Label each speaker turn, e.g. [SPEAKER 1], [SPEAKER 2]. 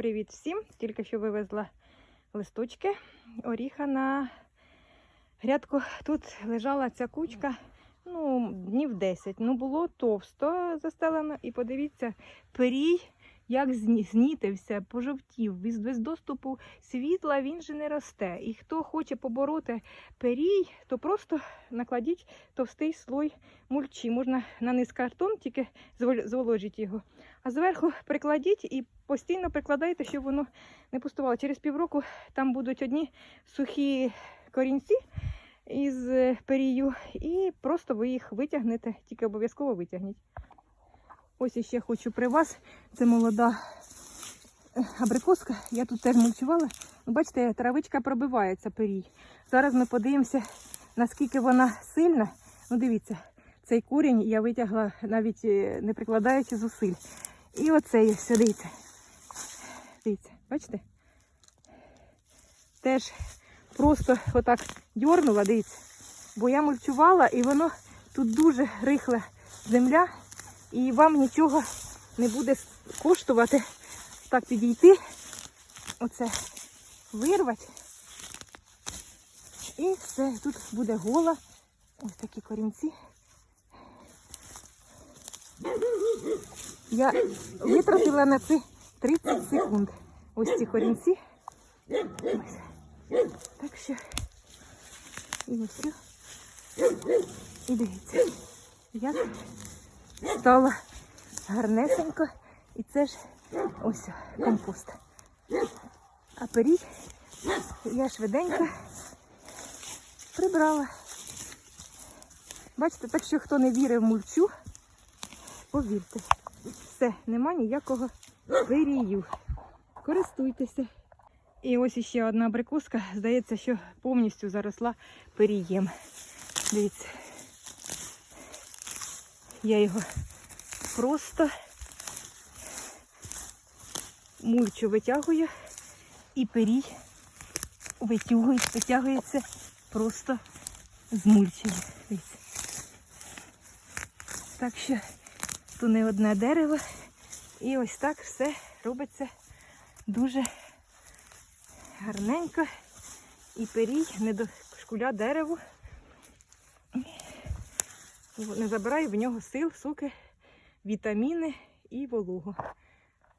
[SPEAKER 1] Привіт всім! Тільки що вивезла листочки оріха на грядку. Тут лежала ця кучка ну, днів 10. Ну, було товсто застелено. І подивіться, перій як знітився, пожовтів. Без, доступу світла він же не росте. І хто хоче побороти перій, то просто накладіть товстий слой мульчі. Можна на низ картон, тільки звол- зволожіть його. А зверху прикладіть і постійно прикладайте, щоб воно не пустувало. Через півроку там будуть одні сухі корінці із е, перію, і просто ви їх витягнете, тільки обов'язково витягніть. Ось іще хочу при вас. Це молода е, абрикоска. Я тут теж мульчувала. Ну, Бачите, травичка пробивається перій. Зараз ми подивимося, наскільки вона сильна. Ну, дивіться, цей корінь я витягла навіть е, не прикладаючи зусиль. І оцей ось, дивіться. Дивіться, бачите? Теж просто отак дьорнула, дивіться. Бо я мульчувала і воно тут дуже рихла земля, і вам нічого не буде коштувати так підійти, оце вирвати. І все, тут буде гола. Ось такі корінці. Я витратила на це 30 секунд. Ось ці корінці. Ось. Так що. І ось. все. І дивіться. Як стало гарнесенько. І це ж ось компост. А пиріг я швиденько прибрала. Бачите, так що хто не вірив мульчу, повірте, все, нема ніякого пирію. Користуйтеся. І ось іще одна абрикоска, здається, що повністю заросла пирієм. Дивіться. Я його просто мульчу витягую і пирій витягує, витягується просто з мульчею. Так що тут не одне дерево. І ось так все робиться дуже гарненько. І перій не дошкуля дереву. Не забирає в нього сил, соки, вітаміни і вологу.